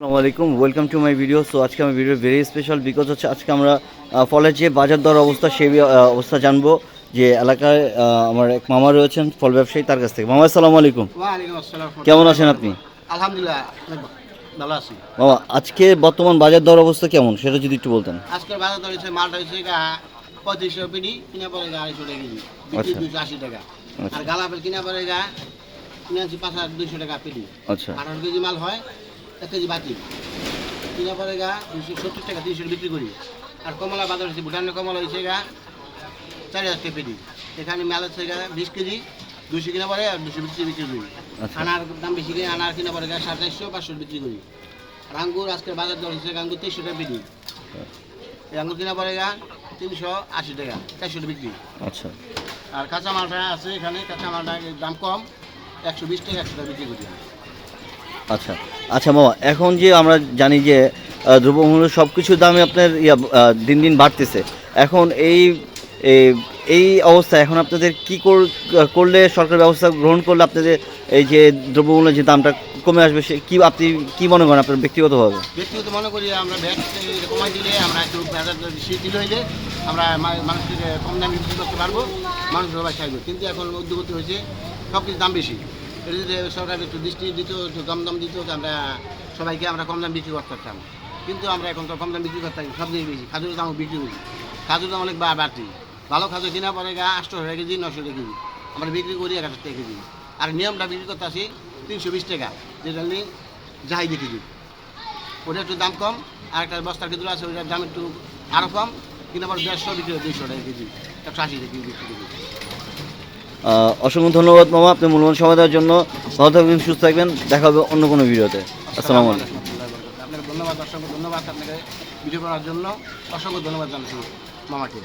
আসসালামু আলাইকুম welcome to my video so আজকে আমার ভিডিও ভেরি স্পেশাল বিকজ হচ্ছে আজকে আমরা ফলের যে বাজার দর অবস্থা সেই অবস্থা জানব যে এলাকায় আমার এক মামা রয়েছেন ফল ব্যবসায়ী তার কাছ থেকে। মামা আসসালামু আলাইকুম। কেমন আছেন আপনি? আলহামদুলিল্লাহ ভালো আছি। মামা আজকে বর্তমান বাজার দর অবস্থা কেমন? সেটা যদি একটু বলতেন। আজকের বাজার দর হচ্ছে মালটা হচ্ছে পঁয়ত্রিশশো পিডি কিনে পরে গা আড়াইশো টাকা কেজি আচ্ছা। দুশো আশি টাকা। আচ্ছা। আর কিনে পরে গা কিনে আনছি পাঁচ হাজার দুইশো টাকা পিডি। আচ্ছা। আঠারো কেজি মাল হয় এক কেজি বাকি কিনে পরে গা দুশো সত্তর টাকা তিনশো বিক্রি করি। আর কমলা বাজার হচ্ছে ভুটানের কমলা হয়েছে গা চার হাজার টাকা পিডি এখানে মাল হচ্ছে গা বিশ কেজি দুশো কিনে পরে আর দুশো বিক্রি বিক্রি করি। আচ্ছা। আনার দাম বেশি কিনে আনার কিনে পরে গা সাতাইশশো পাঁচশো বিক্রি করি। আর আঙ্গুর আজকের বাজার দর হচ্ছে আঙ্গুর তেইশশো টাকা বিক্রি এই আঙ্গুর কিনা পরে গা তিনশো আশি টাকা চারশো বিক্রি। আচ্ছা। আর কাঁচা মালটা আছে এখানে কাঁচা মালটা দাম কম একশো বিশ টাকা একশো টাকা বিক্রি করি। আচ্ছা। আচ্ছা মামা, এখন যে আমরা জানি যে দ্রব্যমূল্য সব কিছুর দামে আপনার, ইয়া দিন দিন বাড়তেছে, এখন এই এই- অবস্থা, এখন আপনাদের কি কর- করলে সরকার ব্যবস্থা গ্রহণ করলে আপনাদের এই যে দ্রব্যমূল্যের যে দামটা কমে আসবে, সে কি আপনি কি মনে করেন আপনার ব্যক্তিগতভাবে? ব্যক্তিগত মনে করি আমরা ব্যাট কমাই দিলে আমরা একটু দিলে হইলে আমরা মানুষকে কম দামে বিক্রি করতে পারব মানুষ সবাই কিন্তু এখন উদ্যোগতি হয়েছে সব কিছু দাম বেশি। সরকার একটু দৃষ্টি দিত, একটু কম দাম দিত আমরা সবাইকে আমরা কম দাম বিক্রি করতে পারতাম কিন্তু আমরা এখন তো কম দাম বিক্রি করতে পারি সব জিনিস বেশি খাজুরের দামও বিক্রি করি। খাজুর দাম অনেক বাড়তি। ভালো খাজুর কিনা পরে গা আটশো টাকা কেজি, নশো টাকা কেজি। আমরা বিক্রি করি এক হাজার টাকা কেজি। আর নিয়মটা বিক্রি করতে আসি তিনশো বিশ টাকা, যেটা নিয়ে যাই করি ওটা একটু দাম কম, আর একটা বস্তার খেজুর আছে, ওটার দাম একটু আরও কম। কিন্তু আবার দেড়শো বিক্রি হয়, দুইশো টাকা কেজি। একশো আশি টাকা কেজি বিক্রি করি। অসংখ্য ধন্যবাদ মামা আপনি মূল্যবান সময় দেওয়ার জন্য। ভালো থাকবেন সুস্থ থাকবেন। দেখা হবে অন্য কোনো ভিডিওতে। আসসালামু আলাইকুম। আপনাকে ধন্যবাদ অসংখ্য ধন্যবাদ আপনাকে ভিডিও করার জন্য। অসংখ্য ধন্যবাদ জানাচ্ছি মামাকে।